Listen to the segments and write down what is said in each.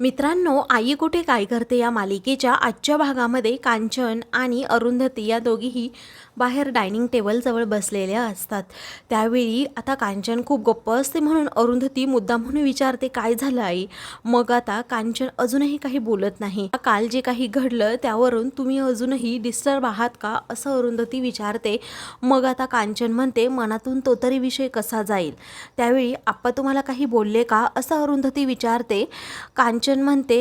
मित्रांनो आई कुठे काय करते या मालिकेच्या आजच्या भागामध्ये कांचन आणि अरुंधती या दोघीही बाहेर डायनिंग टेबलजवळ बसलेल्या असतात. त्यावेळी आता कांचन खूप गप्प असते म्हणून अरुंधती मुद्दा म्हणून विचारते काय झालं आई? मग आता कांचन अजूनही काही बोलत नाही. काल जे काही घडलं त्यावरून तुम्ही अजूनही डिस्टर्ब आहात का? असं अरुंधती विचारते. मग आता कांचन म्हणते मनातून तो तरी विषय कसा जाईल? त्यावेळी आप्पा तुम्हाला काही बोलले का? असं अरुंधती विचारते. कांचन म्हणते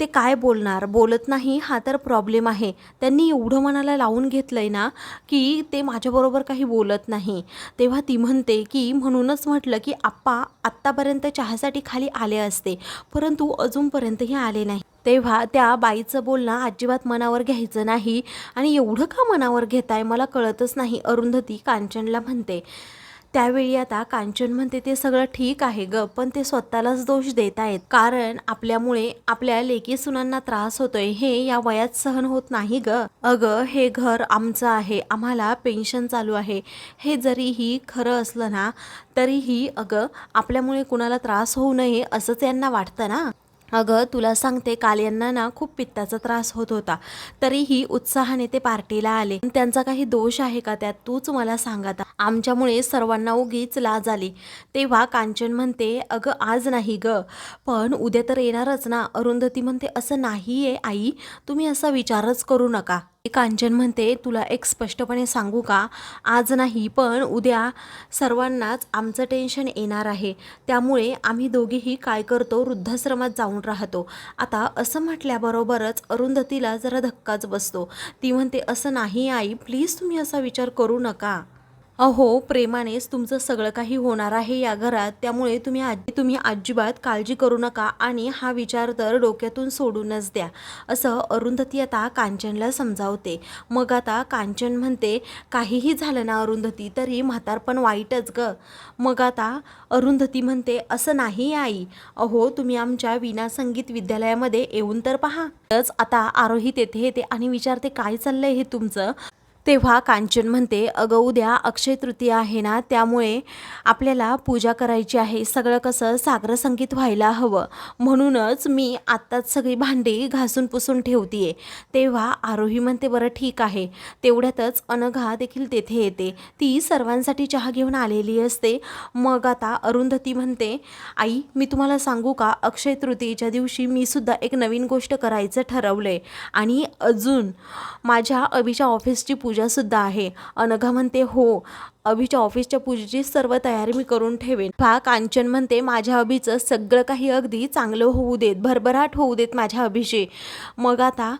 ते काय बोलणार? बोलत नाही हा तर प्रॉब्लेम आहे. त्यांनी एवढं मनाला लावून घेतलं आहे ना की ते माझ्याबरोबर काही बोलत नाही. तेव्हा ती म्हणते की म्हणूनच म्हटलं की आप्पा आत्तापर्यंत चहासाठी खाली आले असते परंतु अजूनपर्यंतही आले नाही. तेव्हा त्या बाईचं बोलणं अजिबात मनावर घ्यायचं नाही आणि एवढं का मनावर घेताय? मला कळतच नाही अरुंधती कांचनला म्हणते. त्यावेळी आता कांचन म्हणते ते सगळं ठीक आहे ग पण ते स्वतःलाच दोष देत आहेत कारण आपल्यामुळे आपल्या लेकी सुनांना त्रास होतोय. हे या वयात सहन होत नाही ग. अगं हे घर आमचं आहे. आम्हाला पेन्शन चालू आहे. हे जरीही खरं असलं ना तरीही अगं आपल्यामुळे कुणाला त्रास होऊ नये असंच यांना वाटतं ना? अगं तुला सांगते काल यांना ना खूप पित्ताचा त्रास होत होता. तरीही उत्साहाने ते पार्टीला आले. पण त्यांचा काही दोष आहे का त्यात? तूच मला सांगा आमच्यामुळे सर्वांना उगीच लाज आली. तेव्हा कांचन म्हणते अगं आज नाही ग. पण उद्या तर येणारच ना. अरुंधती म्हणते असं नाही आहे आई. तुम्ही असा विचारच करू नका. कांचन म्हणते तुला एक स्पष्टपणे सांगू का? आज नाही पण उद्या सर्वांनाच आमचं टेन्शन येणार आहे. त्यामुळे आम्ही दोघेही काय करतो वृद्धाश्रमात जाऊन राहतो. आता असं म्हटल्याबरोबरच अरुंधतीला जरा धक्काच बसतो. ती म्हणते असं नाही आई. प्लीज तुम्ही असा विचार करू नका. अहो प्रेमानेच तुमचं सगळं काही होणार आहे या घरात. त्यामुळे तुम्ही आजी तुम्ही अजिबात काळजी करू नका आणि हा विचार तर डोक्यातून सोडूनच द्या. असं अरुंधती आता कांचनला समजावते. मग आता कांचन म्हणते काहीही झालं ना अरुंधती तरी म्हातारपण वाईटच ग. मग आता अरुंधती म्हणते असं नाही आई. अहो तुम्ही आमच्या विना संगीत विद्यालयामध्ये येऊन तर पहा. आता आरोही तेथे येते आणि विचारते काय चाललंय हे तुमचं? तेव्हा कांचन म्हणते अगं उद्या अक्षय तृतीया आहे ना त्यामुळे आपल्याला पूजा करायची आहे. सगळं कसं सागर संगीत व्हायला हवं. म्हणूनच मी आत्ताच सगळी भांडी घासून पुसून ठेवतीये. तेव्हा आरोही म्हणते बरं ठीक आहे. तेवढ्यातच अनघा देखील तेथे येते. ती सर्वांसाठी चहा घेऊन आलेली असते. मग आता अरुंधती म्हणते आई मी तुम्हाला सांगू का? अक्षय तृतीयेच्या दिवशी मी सुद्धा एक नवीन गोष्ट करायचं ठरवलंय. आणि अजून माझ्या अभिच्या ऑफिसची पूजासुद्धा आहे. अनघा म्हणते हो अभिच्या ऑफिसच्या पूजेची सर्व तयारी मी करून ठेवेन. पहा कांचन म्हणते माझ्या अभिचं सगळं काही अगदी चांगलं होऊ देत भरभराट होऊ देत माझ्या अभिषे मग आता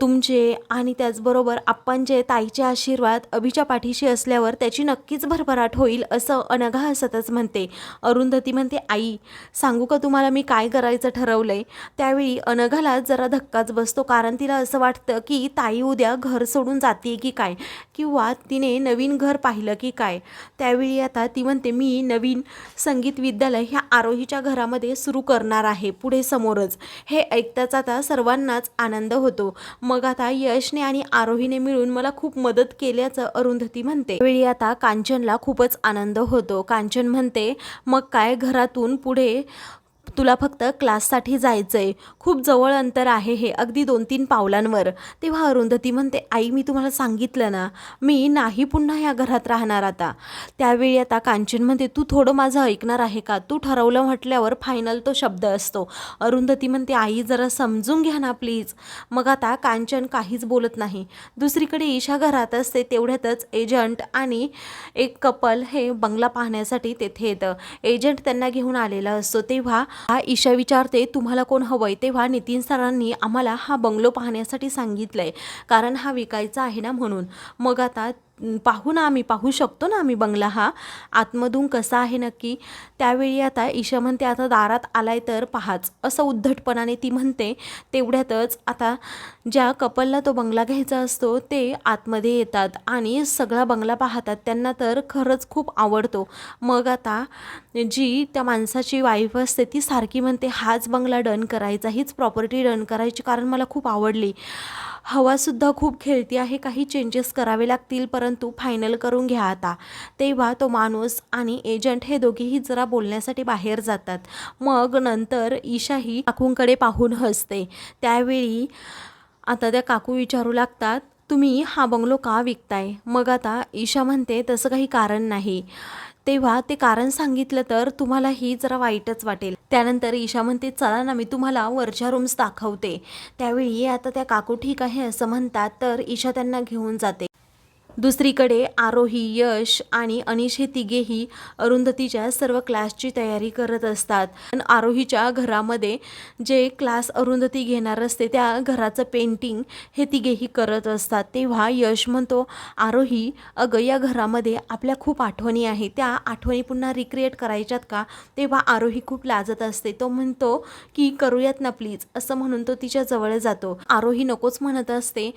तुमचे आणि त्याचबरोबर आप्पांचे ताईचे आशीर्वाद अभिच्या पाठीशी असल्यावर त्याची नक्कीच भरभराट होईल असं अनघा हसतच म्हणते. अरुंधती म्हणते आई सांगू का तुम्हाला मी काय करायचं ठरवलं आहे त्यावेळी अनघाला जरा धक्काच बसतो कारण तिला असं वाटतं की ताई उद्या घर सोडून जाते की काय? किंवा तिने नवीन घर पाहिलं की काय? त्यावेळी आता ती म्हणते मी नवीन संगीत विद्यालय ह्या आरोहीच्या घरामध्ये सुरू करणार आहे पुढे समोरच. हे ऐकताच आता सर्वांनाच आनंद होतो. मग आता यशने आणि आरोहीने मिळून मला खूप मदत केल्याचं अरुंधती म्हणते. वेळी आता कांचनला खूपच आनंद होतो. कांचन म्हणते मग काय घरातून पुढे तुला फक्त क्लाससाठी जायचं आहे खूप जवळ अंतर आहे हे अगदी दोन तीन पावलांवर. तेव्हा अरुंधती म्हणते आई मी तुम्हाला सांगितलं ना मी नाही पुन्हा या घरात राहणार आता. त्यावेळी आता कांचन म्हणते तू थोडं माझं ऐकणार आहे का? तू ठरवलं म्हटल्यावर फायनल तो शब्द असतो. अरुंधती म्हणते आई जरा समजून घ्या ना प्लीज मग आता कांचन काहीच बोलत नाही. दुसरीकडे ईशा घरात असते तेवढ्यातच एजंट आणि एक कपल हे बंगला पाहण्यासाठी तेथे येतं. एजंट त्यांना घेऊन आलेला असतो. तेव्हा हा ईशा विचारते तुम्हाला कोण हवंय? तेव्हा नितीन सरांनी आम्हाला हा बंगलो पाहण्यासाठी सांगितलंय कारण हा विकायचा आहे ना म्हणून. मग आता पाहू ना आम्ही पाहू शकतो ना आम्ही बंगला हा. आतमधून कसा आहे नक्की? त्यावेळी आता ईशा म्हणते आता दारात आलाय तर पहाच. असं उद्धटपणाने ती म्हणते. तेवढ्यातच आता ज्या कपलला तो बंगला घ्यायचा असतो ते आतमध्ये येतात आणि सगळा बंगला पाहतात. त्यांना तर खरंच खूप आवडतो. मग आता जी त्या माणसाची वाईफ असते ती सारखी म्हणते हाच बंगला डन करायचा हीच प्रॉपर्टी डन करायची कारण मला खूप आवडली. हवासुद्धा खूप खेळती आहे. काही चेंजेस करावे लागतील परंतु फायनल करून घ्या आता. तेव्हा तो माणूस आणि एजंट हे दोघेही जरा बोलण्यासाठी बाहेर जातात. मग नंतर ईशाही काकूंकडे पाहून हसते. त्यावेळी आता त्या काकू विचारू लागतात तुम्ही हा बंगलो का विकताय? मग आता ईशा म्हणते तसं काही कारण नाही. तेव्हा ते कारण सांगितलं तर तुम्हाला ही जरा वाईटच वाटेल. त्यानंतर ईशा म्हणते चला ना मी तुम्हाला वरच्या रूम्स दाखवते. त्यावेळी आता त्या काकू ठीक आहे असं म्हणतात तर ईशा त्यांना घेऊन जाते. दुसरीकडे आरोही यश आणि अनिश हे तिघेही अरुंधतीच्या सर्व क्लासची तयारी करत असतात. पण आरोहीच्या घरामध्ये जे क्लास अरुंधती घेणार असते त्या घराचं पेंटिंग हे तिघेही करत असतात. तेव्हा यश म्हणतो आरोही अगं या घरामध्ये आपल्या खूप आठवणी आहे त्या आठवणी पुन्हा रिक्रिएट करायच्यात का? तेव्हा आरोही खूप लाजत असते. तो म्हणतो की करूयात ना प्लीज असं म्हणून तो तिच्या जवळ जातो. आरोही नकोच म्हणत असते.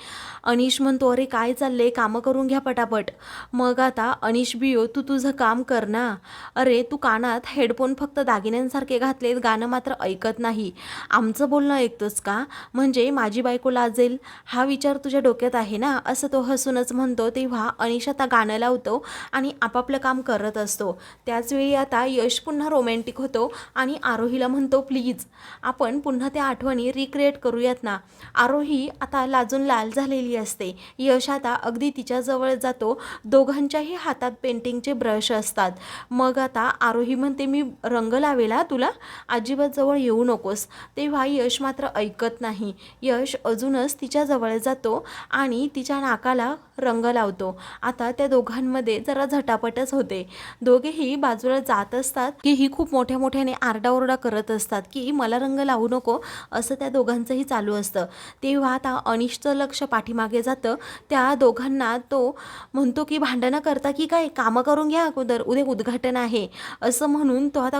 अनिश म्हणतो अरे काय चाललंय? कामं करून घ्या पटापट. मग आता अनिश बियो तू तुझं काम कर ना. अरे तू कानात हेडफोन फक्त दागिन्यांसारखे घातलेत गाणं मात्र ऐकत नाही. आमचं बोलणं ऐकतोस का? म्हणजे माझी बायको लाजेल? हा विचार तुझ्या डोक्यात आहे ना? असं तो हसूनच म्हणतो तेव्हा अनिश आता गाणं लावतो आणि आपापलं काम करत असतो. त्याचवेळी आता यश पुन्हा रोमॅन्टिक होतो आणि आरोहीला म्हणतो प्लीज आपण पुन्हा त्या आठवणी रिक्रिएट करूयात ना. आरोही आता लाजून लाल झालेली असते. यश आता अगदी तिच्याजवळ जवळ जातो दोघांच्याही हातात पेंटिंगचे ब्रश असतात. मग आता आरोही म्हणते मी रंग लावेला तुला? अजिबात जवळ येऊ नकोस. तेव्हा यश मात्र ऐकत नाही. यश अजूनच तिच्या जवळ जातो आणि तिच्या नाकाला रंग लावतो. आता त्या दोघांमध्ये जरा झटापटच होते. दोघेही बाजूला जात असतात की ही खूप मोठ्या मोठ्याने आरडाओरडा करत असतात की मला रंग लावू नको. असं त्या दोघांचंही चालू असतं. तेव्हा आता अनिशचं लक्ष पाठीमागे जातं. त्या दोघांना तो म्हणतो की भांडणं करता की काय? कामं करून घ्या अगोदर. उद्या उद्घाटन आहे. असं म्हणून तो आता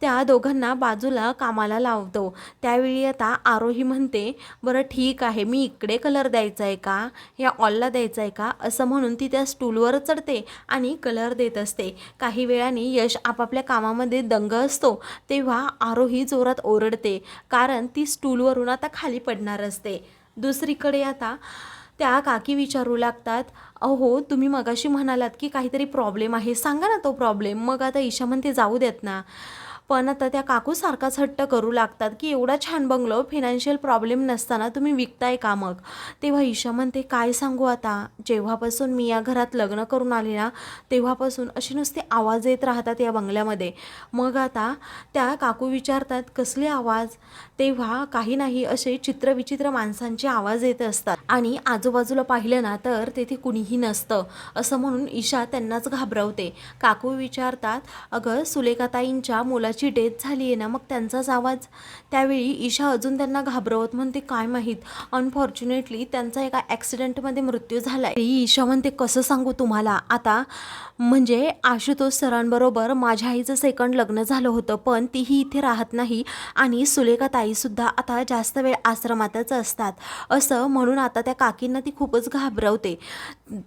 त्या दोघांना बाजूला कामाला लावतो. त्यावेळी आता आरोही म्हणते बरं ठीक आहे. मी इकडे कलर द्यायचा आहे का? या ऑलला द्यायचा आहे का? असं म्हणून ती त्या स्टूलवर चढते आणि कलर देत असते. काही वेळाने यश आपापल्या कामामध्ये दंग असतो तेव्हा आरोही जोरात ओरडते. कारण ती स्टूलवरून आता खाली पडणार असते. दुसरीकडे आता त्या काकी विचारू लागतात अहो तुम्ही मगाशी म्हणालात की काहीतरी प्रॉब्लेम आहे. सांगा ना तो प्रॉब्लेम मग आता ईशा म्हणते जाऊ देत ना. पण आता त्या काकूसारखाच हट्ट करू लागतात की एवढा छान बंगलो फिनान्शियल प्रॉब्लेम नसताना तुम्ही विकताय का मग? तेव्हा ईशा म्हणते काय सांगू आता? जेव्हापासून मी या घरात लग्न करून आले ना तेव्हापासून असे नुसते आवाज येत राहतात या बंगल्यामध्ये. मग आता त्या काकू विचारतात कसले आवाज? तेव्हा काही नाही असे चित्रविचित्र माणसांचे आवाज येत असतात. आणि आजूबाजूला पाहिलं ना तर तेथे कुणीही नसतं असं म्हणून ईशा त्यांनाच घाबरवते. काकू विचारतात अगं सुलेखाताईंच्या मुलाची डेथ झाली आहे ना मग त्यांचाच आवाज त्यावेळी ईशा अजून त्यांना घाबरवत म्हणते काय माहीत अनफॉर्च्युनेटली त्यांचा एका ॲक्सिडेंटमध्ये मृत्यू झाला आहे ईशा म्हणते कसं सांगू तुम्हाला? आता म्हणजे आशुतोष सरांबरोबर माझ्या आईचं सेकंड लग्न झालं होतं पण तीही इथे राहत नाही आणि सुलेखा ताईसुद्धा आता जास्त वेळ आश्रमातच असतात. असं म्हणून आता त्या काकींना ती खूपच घाबरवते.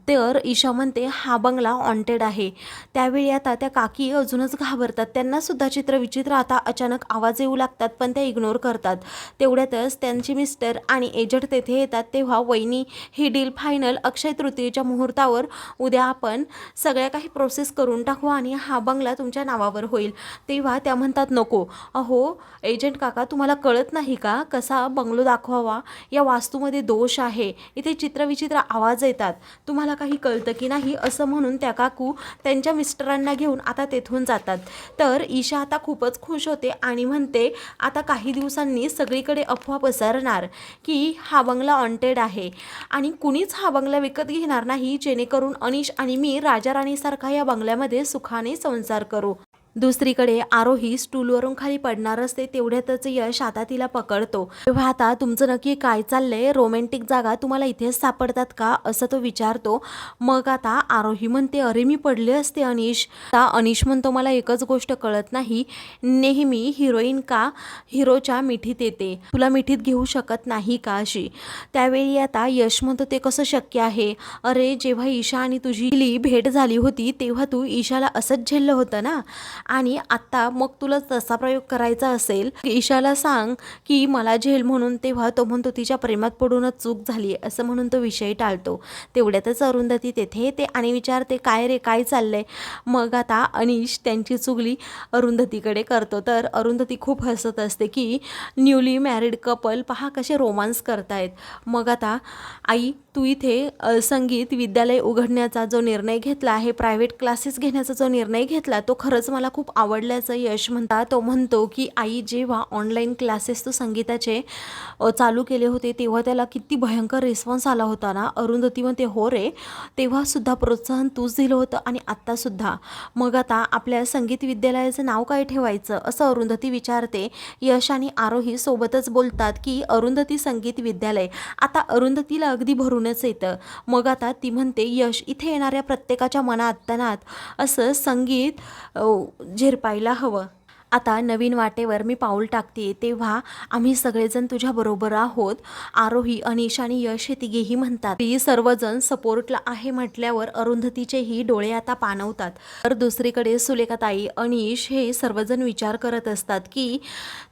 तर ईशा म्हणते हा बंगला ऑन्टेड आहे. त्यावेळी आता त्या काकी अजूनच घाबरतात. त्यांनासुद्धा चित्र विचित्र आता अचानक आवाज येऊ लागतात पण त्या इग्नोर करतात. तेवढ्यातच त्यांचे मिस्टर आणि एजंट तेथे येतात. तेव्हा वहिनी ही डील फायनल अक्षय तृतीयेच्या मुहूर्तावर उद्या आपण सगळ्या काही प्रोसेस करून टाकू आणि हा बंगला तुमच्या नावावर होईल. तेव्हा त्या म्हणतात नको. अहो एजंट काका तुम्हाला कळत नाही का कसा बंगलो दाखवावा? या वास्तूमध्ये दोष आहे. इथे चित्रविचित्र आवाज येतात. तुम्हाला काही कळतं की नाही असं म्हणून त्या काकू त्यांच्या मिस्टरांना घेऊन आता तेथून जातात. तर ईशा आता खूपच खुश होते आणि म्हणते आता काही दिवसांनी सगळीकडे अफवा पसरणार की हा बंगला ऑन्टेड आहे. आणि कुणीच हा बंगला विकत घेणार नाही जेणेकरून अनिश आणि मी राजा राणीसारखा या बंगल्यामध्ये सुखाने संसार करू. दुसरीकडे आरोही स्टूलवरून खाली पडणार असते तेवढ्यातच यश आता तिला पकडतो. तेव्हा आता तुमचं नक्की काय चाललंय? रोमॅन्टिक जागा तुम्हाला इथेच सापडतात का? असं तो विचारतो. मग आता आरोही म्हणते अरे मी पडले असते अनिश. आता अनिश म्हणतो मला एकच गोष्ट कळत नाही. नेहमी हिरोईन का? हिरोच्या मिठीत येते. तुला मिठीत घेऊ शकत नाही का अशी? त्यावेळी आता यश म्हणतो ते कसं शक्य आहे? अरे जेव्हा ईशा आणि तुझी भेट झाली होती तेव्हा तू ईशाला असंच झेललं होतं ना? आणि आत्ता मग तुला तसा प्रयोग करायचा असेल ईशाला सांग की मला झेल म्हणून तेव्हा तो म्हणतो तिच्या प्रेमात पडूनच चूक झाली असं म्हणून तो विषय टाळतो. तेवढ्यातच अरुंधती तेथे येते आणि विचारते काय रे काय चाललंय? मग आता अनिश त्यांची चुगली अरुंधतीकडे करतो. तर अरुंधती खूप हसत असते की न्यूली मॅरिड कपल पहा कसे रोमांस करतायत. मग आता आई तू इथे संगीत विद्यालय उघडण्याचा जो निर्णय घेतला आहे प्रायव्हेट क्लासेस घेण्याचा जो निर्णय घेतला तो खरंच मला खूप आवडल्याचं यश म्हणता तो म्हणतो की आई जेव्हा ऑनलाईन क्लासेस तू संगीताचे चालू केले होते तेव्हा त्याला किती भयंकर रिस्पॉन्स आला होता ना. अरुंधती म्हणते हो रे तेव्हासुद्धा प्रोत्साहन तूच दिलं होतं आणि आत्तासुद्धा मग आता आपल्या संगीत विद्यालयाचं नाव काय ठेवायचं? असं अरुंधती विचारते. यश आणि आरोही सोबतच बोलतात की अरुंधती संगीत विद्यालय. आता अरुंधतीला अगदी भरूनच येतं. मग आता ती म्हणते यश इथे येणाऱ्या प्रत्येकाच्या मनात तनात असं संगीत झिरपायला हवं. आता नवीन वाटेवर मी पाऊल टाकते तेव्हा आम्ही सगळेजण तुझ्याबरोबर आहोत आरोही अनिश आणि यश हे तिघेही म्हणतात. ती सर्वजण सपोर्टला आहे म्हटल्यावर अरुंधतीचेही डोळे आता पाणवतात तर दुसरीकडे सुलेखाताई अनिश हे सर्वजण विचार करत असतात की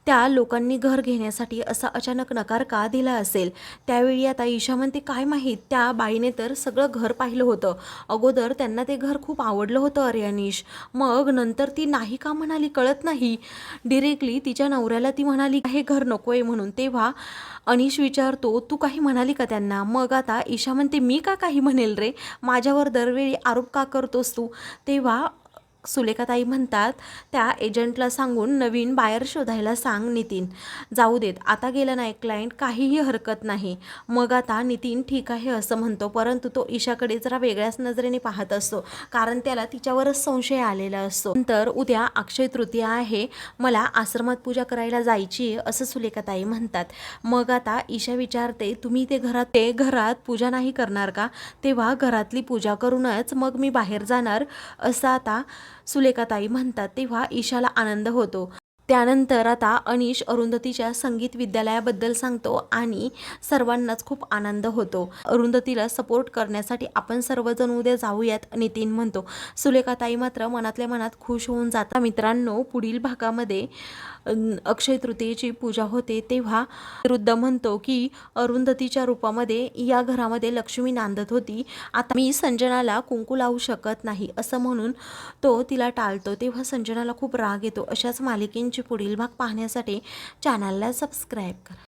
त्या लोकांनी घर घेण्यासाठी असा अचानक नकार का दिला असेल? त्यावेळी आता ईशा म्हणते काय माहीत त्या बाईने तर सगळं घर पाहिलं होतं. अगोदर त्यांना ते घर खूप आवडलं होतं अरे अनिश. मग नंतर ती नाही का म्हणाली कळत नाही? डिरेक्टली तिच्या नवऱ्याला ती म्हणाली हे घर नको आहे म्हणून. तेव्हा अनिश विचारतो तू काही म्हणाली का त्यांना? मग आता ईशा म्हणते मी का काही म्हणेल रे? माझ्यावर दरवेळी आरोप का करतोस तू? तेव्हा सुलेखाताई म्हणतात त्या एजंटला सांगून नवीन बायर शोधायला सांग नितीन. जाऊ देत आता गेलं नाही क्लायंट काहीही हरकत नाही. मग आता नितीन ठीक आहे असं म्हणतो परंतु तो ईशाकडे जरा वेगळ्याच नजरेने पाहत असतो कारण त्याला तिच्यावरच संशय आलेला असतो. नंतर उद्या अक्षय तृतीया आहे मला आश्रमात पूजा करायला जायची आहे असं सुलेखाताई म्हणतात. मग आता ईशा विचारते तुम्ही ते घरात ते घरात पूजा नाही करणार का? तेव्हा घरातली पूजा करूनच मग मी बाहेर जाणार असं आता सुलेखाताई म्हणतात तेव्हा ईशाला आनंद होतो. त्यानंतर आता अनिश अरुंधतीच्या संगीत विद्यालयाबद्दल सांगतो आणि सर्वांनाच खूप आनंद होतो. अरुंधतीला सपोर्ट करण्यासाठी आपण सर्वजण उद्या जाऊयात नितीन म्हणतो. सुलेखाताई मात्र मनातल्या मनात खुश होऊन जाता मित्रांनो पुढील भागामध्ये अक्षय तृतीयेची पूजा होते तेव्हा रुद्ध म्हणतो की अरुंधतीच्या रूपामध्ये या घरामध्ये लक्ष्मी नांदत होती. आता मी संजनाला कुंकू लावू शकत नाही असं म्हणून तो तिला टाळतो. तेव्हा संजनाला खूप राग येतो. अशाच मालिकेंची पुढील भाग पाहण्यासाठी चॅनलला सबस्क्राईब करा.